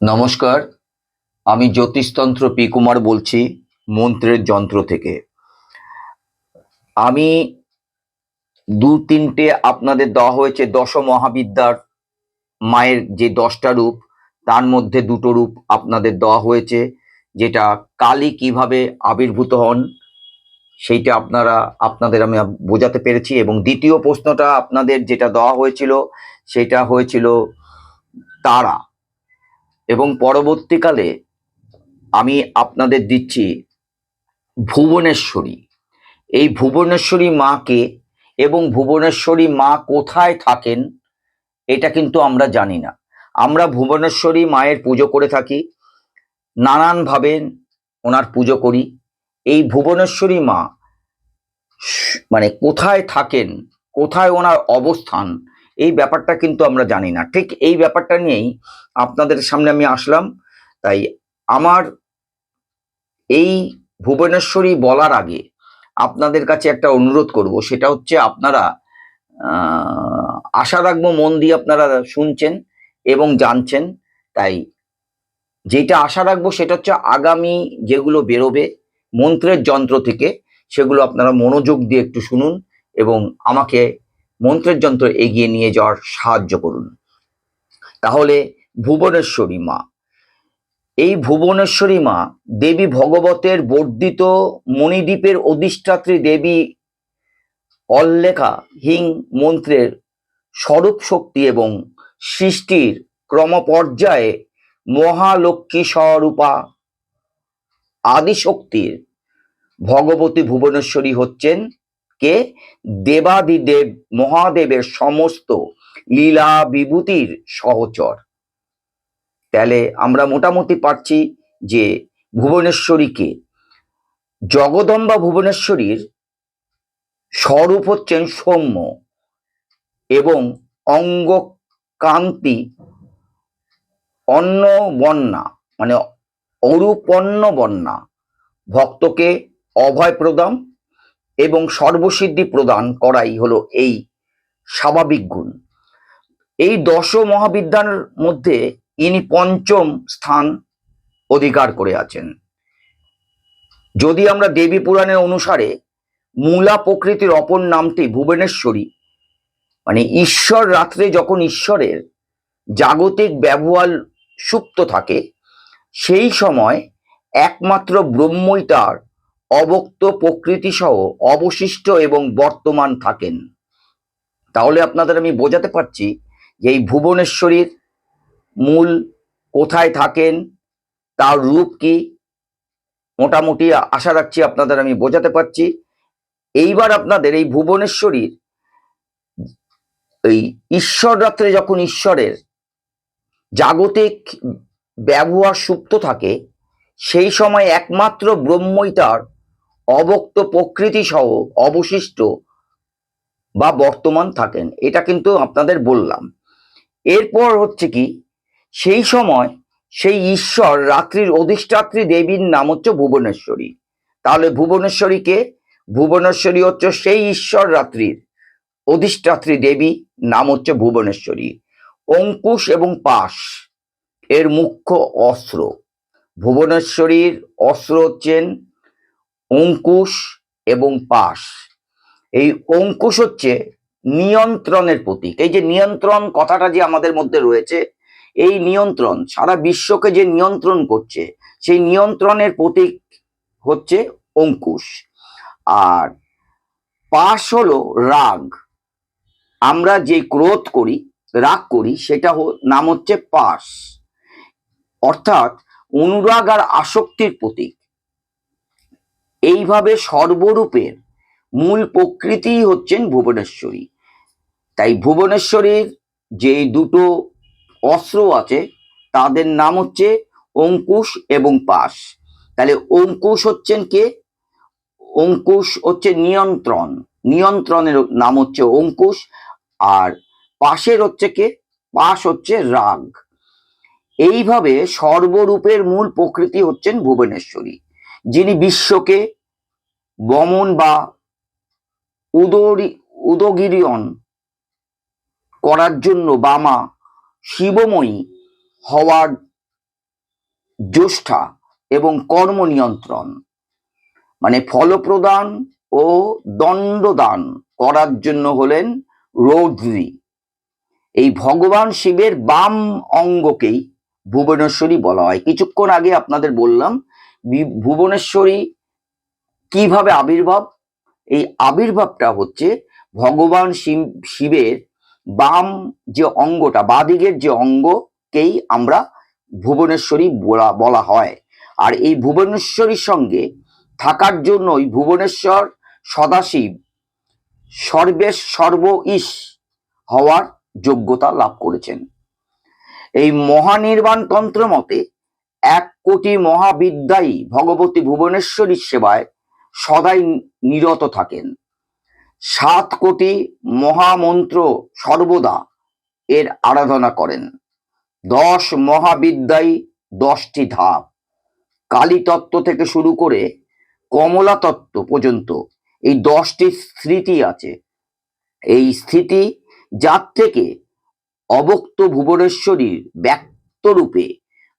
নমস্কার, আমি জ্যোতিষতন্ত্র পি কুমার বলছি, মন্ত্রের যন্ত্র থেকে। আমি দু তিনটে আপনাদের দেওয়া হয়েছে দশ মহাবিদ্যার মায়ের যে দশটা রূপ, তার মধ্যে দুটো রূপ আপনাদের দেওয়া হয়েছে, যেটা কালী কীভাবে আবির্ভূত হন, সেইটা আপনারা, আপনাদের আমি বোঝাতে পেরেছি। এবং দ্বিতীয় প্রশ্নটা আপনাদের যেটা দেওয়া হয়েছিল, সেটা হয়েছিল তারা। এবং পরবর্তীকালে আমি আপনাদের দিচ্ছি ভুবনেশ্বরী। এই ভুবনেশ্বরী মাকে এবং ভুবনেশ্বরী মা কোথায় থাকেন, এটা কিন্তু আমরা জানি না। আমরা ভুবনেশ্বরী মায়ের পুজো করে থাকি, নানানভাবে ওনার পুজো করি। এই ভুবনেশ্বরী মা মানে কোথায় থাকেন, কোথায় ওনার অবস্থান এই ব্যাপারটা কিন্তু আমরা জানি না। ঠিক এই ব্যাপারটা নিয়েই আপনাদের সামনে আমি আসলাম। তাই আমার এই ভুবনেশ্বরী বলার আগে আপনাদের কাছে একটা অনুরোধ করব। সেটা হচ্ছে আপনারা আশা রাখব মন দিয়ে আপনারা শুনছেন এবং জানছেন। তাই যেটা আশা রাখব সেটা হচ্ছে আগামী যেগুলো বেরোবে মন্ত্রের যন্ত্র থেকে, সেগুলো আপনারা মনোযোগ দিয়ে একটু শুনুন এবং আমাকে মন্ত্রের যন্ত্র এগিয়ে নিয়ে যাওয়ার সাহায্য করুন। তাহলে ভুবনেশ্বরী মা। এই ভুবনেশ্বরী মা দেবী ভগবতের বর্ধিত মণিদ্বীপের অধিষ্ঠাত্রী দেবী অল্লেখা হিং মন্ত্রের স্বরূপ শক্তি এবং সৃষ্টির ক্রমপর্যায়ে মহালক্ষ্মী স্বরূপা আদিশক্তির ভগবতী ভুবনেশ্বরী হচ্ছেন কে? দেবাদিদেব, মহাদেবের সমস্ত লীলা বিভূতির সহচর। তাহলে আমরা মোটামুটি পাচ্ছি যে ভুবনেশ্বরীকে। জগদম্বা ভুবনেশ্বরীর স্বরূপ হচ্ছেন সৌম্য এবং অঙ্গকান্তি অন্ন বন্যা মানে অরূপন্ন বন্যা ভক্তকে অভয় প্রদান এবং সর্বসিদ্ধি প্রদান করাই হলো এই স্বাভাবিক গুণ। এই দশ মহাবিদ্যার মধ্যে ইনি পঞ্চম স্থান অধিকার করে আছেন। যদি আমরা দেবী পুরাণের অনুসারে মূলা প্রকৃতির অপর নামটি ভুবনেশ্বরী মানে ঈশ্বর রাত্রে যখন ঈশ্বরের জাগতিক ব্যবহার সুপ্ত থাকে, সেই সময় একমাত্র ব্রহ্মই তার অবক্ত প্রকৃতি সহ অবশিষ্ট এবং বর্তমান থাকেন। তাহলে আপনাদের আমি বোঝাতে পারছি যে এই ভুবনেশ্বরীর মূল কোথায় থাকেন, তার রূপ কি, মোটামুটি আশা রাখছি আপনাদের আমি বোঝাতে পারছি। এইবার আপনাদের এই ভুবনেশ্বরীর এই ঈশ্বর রাত্রে যখন ঈশ্বরের জাগতিক ব্যবহার সুপ্ত থাকে, সেই সময় একমাত্র ব্রহ্মই তার অবক্ত প্রকৃতি সহ অবশিষ্ট বা বর্তমান থাকেন। এটা কিন্তু আপনাদের বললাম। এরপর হচ্ছে কি, সেই সময় সেই ঈশ্বর রাত্রির অধিষ্ঠাত্রী দেবীর নাম হচ্ছে ভুবনেশ্বরী। তাহলে ভুবনেশ্বরীকে ভুবনেশ্বরী হচ্ছে সেই ঈশ্বর রাত্রির অধিষ্ঠাত্রী দেবী, নাম হচ্ছে ভুবনেশ্বরী। অঙ্কুশ এবং পাশ এর মুখ্য অস্ত্র। ভুবনেশ্বরীর অস্ত্র হচ্ছেন অঙ্কুশ এবং পাশ। এই অঙ্কুশ হচ্ছে নিয়ন্ত্রণের প্রতীক। এই যে নিয়ন্ত্রণ কথাটা যে আমাদের মধ্যে রয়েছে, এই নিয়ন্ত্রণ, সারা বিশ্বকে যে নিয়ন্ত্রণ করছে, সেই নিয়ন্ত্রণের প্রতীক হচ্ছে অঙ্কুশ। আর পাশ হলো রাগ। আমরা যে ক্রোধ করি, রাগ করি, সেটা নাম হচ্ছে পাশ। অর্থাৎ অনুরাগ আর আসক্তির প্রতীক। এইভাবে সর্বরূপের মূল প্রকৃতি হচ্ছেন ভুবনেশ্বরী। তাই ভুবনেশ্বরীর যে দুটো অস্ত্র আছে, তাদের নাম হচ্ছে অঙ্কুশ এবং পাশ। তাহলে অঙ্কুশ হচ্ছেন কে? অঙ্কুশ হচ্ছে নিয়ন্ত্রণ। নিয়ন্ত্রণের নাম হচ্ছে অঙ্কুশ আর পাশের হচ্ছে কে? পাশ হচ্ছে রাগ। এইভাবে সর্বরূপের মূল প্রকৃতি হচ্ছেন ভুবনেশ্বরী। যিনি বিশ্বকে বমন বা উদরি, উদগিরিয়ন করার জন্য বামা শিবময়ী হওয়ার জ্যোষ্ঠা এবং কর্ম নিয়ন্ত্রণ মানে ফলপ্রদান ও দণ্ডদান করার জন্য হলেন রৌদ্রী। এই ভগবান শিবের বাম অঙ্গকেই ভুবনেশ্বরী বলা হয়। কিছুক্ষণ আগে আপনাদের বললাম ভুবনেশ্বরী কীভাবে আবির্ভাব? এই আবির্ভাবটা হচ্ছে ভগবান শিব- শিবের বাম যে অঙ্গটা বাদিকের যে অঙ্গকেই আমরা ভুবনেশ্বরী বলা বলা হয়। আর এই ভুবনেশ্বরীর সঙ্গে থাকার জন্যই ভুবনেশ্বর সদাশিব সর্বেশ সর্ব ইস হওয়ার যোগ্যতা লাভ করেছেন। এই মহানির্বাণ তন্ত্র মতে এক কোটি মহাবিদ্যাই ভগবতী ভুবনেশ্বরীর সেবায় সদাই নিরত থাকেন। সাত কোটি মহামন্ত্র সর্বদা এর আরাধনা করেন। দশ মহাবিদ্যাই দশটি ধাপ। কালী তত্ত্ব থেকে শুরু করে কমলা তত্ত্ব পর্যন্ত এই দশটি স্মৃতি আছে। এই স্থিতি যার থেকে অবক্ত ভুবনেশ্বরীর ব্যক্ত রূপে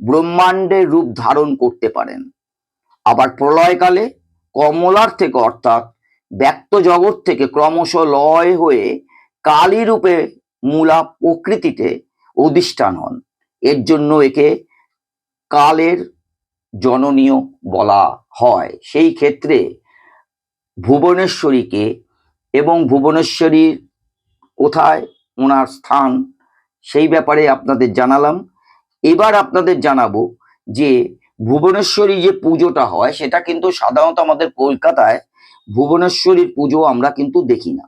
ব্রহ্মাণ্ডের রূপ ধারণ করতে পারেন। আবার প্রলয়কালে কমলার থেকে অর্থাৎ ব্যক্ত জগৎ থেকে ক্রমশ লয় হয়ে কালী রূপে মূলা প্রকৃতিতে অধিষ্ঠান হন। এর জন্য একে কালের জননীয় বলা হয়। সেই ক্ষেত্রে ভুবনেশ্বরীকে এবং ভুবনেশ্বরীর কোথায় ওনার স্থান সেই ব্যাপারে আপনাদের জানালাম। এবার আপনাদের জানাব যে ভুবনেশ্বরী যে পুজোটা হয়, সেটা কিন্তু সাধারণত আমাদের কলকাতায় ভুবনেশ্বরীর পুজো আমরা কিন্তু দেখি না।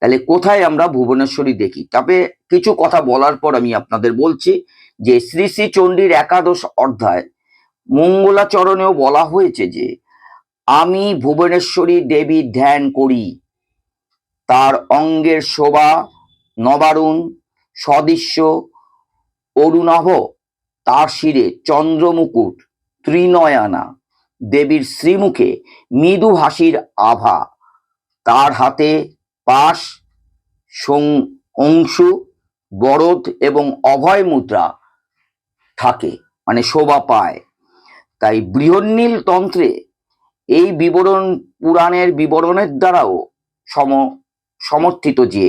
তাহলে কোথায় আমরা ভুবনেশ্বরী দেখি? তবে কিছু কথা বলার পর আমি আপনাদের বলছি যে শ্রী শ্রী চণ্ডীর একাদশ অধ্যায় মঙ্গলাচরণেও বলা হয়েছে যে আমি ভুবনেশ্বরী দেবী ধ্যান করি, তার অঙ্গের শোভা নবারুণ, সদৃশ্য অরুণাভ, তার শিরে চন্দ্রমুকুট, ত্রিনয়না, দেবীর শ্রীমুখে মৃদু হাসির আভা, তার হাতে পাশ অংশু বরদ এবং অভয় মুদ্রা থাকে মানে শোভা পায়। তাই বৃহন্নীল তন্ত্রে এই বিবরণ, পুরাণের বিবরণের দ্বারাও সম, সমর্থিত যে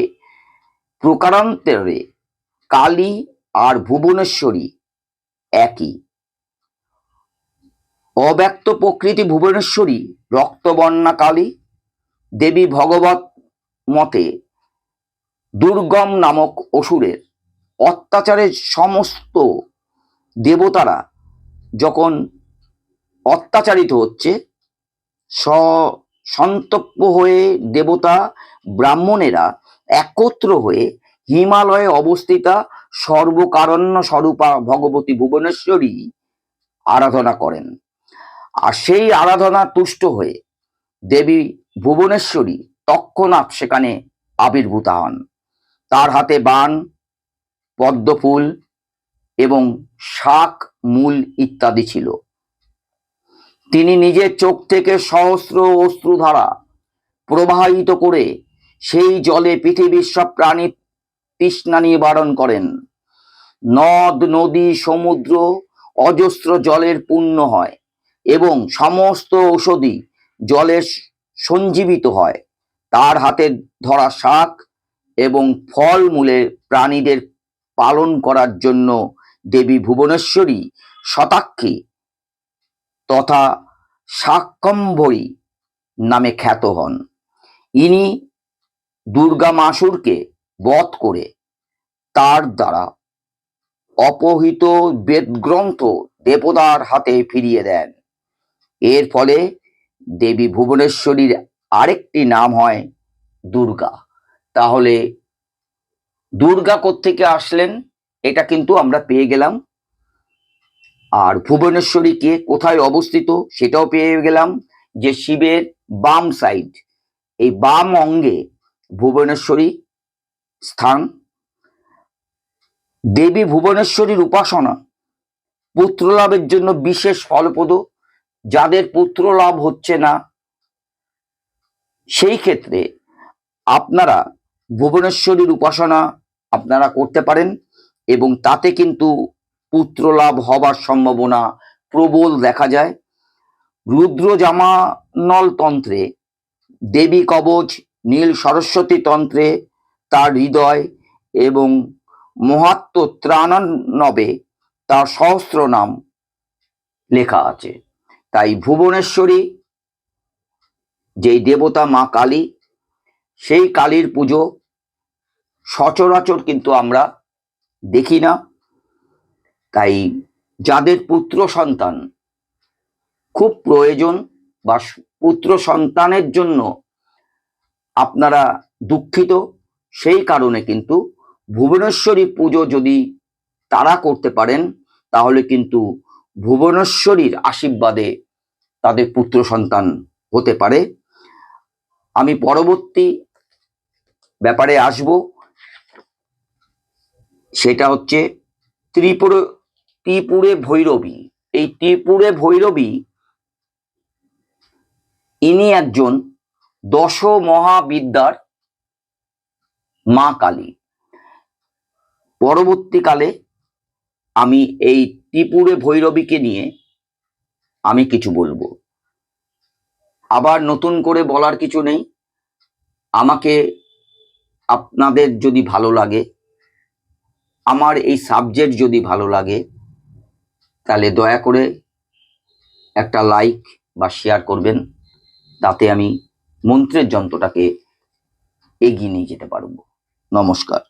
প্রকারান্তরে কালী আর ভুবনেশ্বরী একই। অব্যক্ত প্রকৃতি ভুবনেশ্বরী রক্তবর্ণা কালী দেবী ভগবত মতে দুর্গম নামক অসুরের অত্যাচারের সমস্ত দেবতারা যখন অত্যাচারিত হচ্ছে সন্তপ্য হয়ে দেবতা ব্রাহ্মণেরা একত্র হয়ে হিমালয়ে অবস্থিতা সর্বকারণ্য স্বরূপা ভগবতী ভুবনেশ্বরী আরাধনা করেন। আর সেই আরাধনা তুষ্ট হয়ে দেবী ভুবনেশ্বরী তৎক্ষণাৎ সেখানে আবির্ভূত হন। তার হাতে বান পদ্মফুল এবং শাক, মূল ইত্যাদি ছিল। তিনি নিজের চোখ থেকে সহস্র অশ্রুধারা প্রবাহিত করে সেই জলে পৃথিবীর সব প্রাণী তৃষ্ণা নিবারণ করেন। নদ, নদী, সমুদ্র অজস্র জলের পূর্ণ হয় এবং সমস্ত ঔষধি জলে সঞ্জীবিত হয়। তার হাতে ধরা শাক এবং ফল মূলে প্রাণীদের পালন করার জন্য দেবী ভুবনেশ্বরী শতাক্ষী তথা শাকম্ভরী নামে খ্যাত হন। ইনি দুর্গা মাসুরকে বধ করে তার দ্বারা অপহৃত বেদগ্রন্থ দেবতার হাতে ফিরিয়ে দেন। এর ফলে দেবী ভুবনেশ্বরীর আরেকটি নাম হয় দুর্গা। তাহলে দুর্গা কোত্থেকে আসলেন? এটা কিন্তু আমরা পেয়ে গেলাম। আর ভুবনেশ্বরী কে কোথায় অবস্থিত সেটাও পেয়ে গেলাম যে শিবের বাম সাইড এই বাম অঙ্গে ভুবনেশ্বরী স্থান। দেবী ভুবনেশ্বরীর উপাসনা পুত্র লাভের জন্য বিশেষ ফলপ্রদ, যাদের পুত্র লাভ হচ্ছে না। সেই ক্ষেত্রে আপনারা ভুবনেশ্বরীর উপাসনা আপনারা করতে পারেন এবং তাতে কিন্তু পুত্রলাভ হবার সম্ভাবনা প্রবল দেখা যায়। রুদ্র জামানল তন্ত্রে দেবী কবচ, নীল সরস্বতী তন্ত্রে তার হৃদয় এবং মহাত্ম ত্রাণানবে তার সহস্র নাম লেখা আছে। তাই ভুবনেশ্বরী, যেই দেবতা মা কালী, সেই কালীর পুজো সচরাচর কিন্তু আমরা দেখি না। তাই যাদের পুত্র সন্তান, খুব প্রয়োজন বা পুত্র সন্তানের জন্য আপনারা দুঃখিত। সেই কারণে কিন্তু ভুবনেশ্বরী পুজো যদি তারা করতে পারেন, তাহলে কিন্তু ভুবনেশ্বরীর আশীর্বাদে তাদের পুত্র সন্তান হতে পারে। আমি পরবর্তী ব্যাপারে আসব। সেটা হচ্ছে ত্রিপুর, ত্রিপুরে ভৈরবী। এই ত্রিপুরে ভৈরবী ইনি একজন দশ মহাবিদ্যার মা কালী। পরবর্তীকালে আমি এই ত্রিপুরে ভৈরবীকে নিয়ে আমি কিছু বলব। আবার নতুন করে বলার কিছু নেই। আমাকে আপনাদের যদি ভালো লাগে, আমার এই সাবজেক্ট যদি ভালো লাগে, তাহলে দয়া করে একটা লাইক বা শেয়ার করবেন। তাতে আমি মন্ত্রের যন্ত্রটাকে এগিয়ে নিয়ে যেতে পারব। নমস্কার।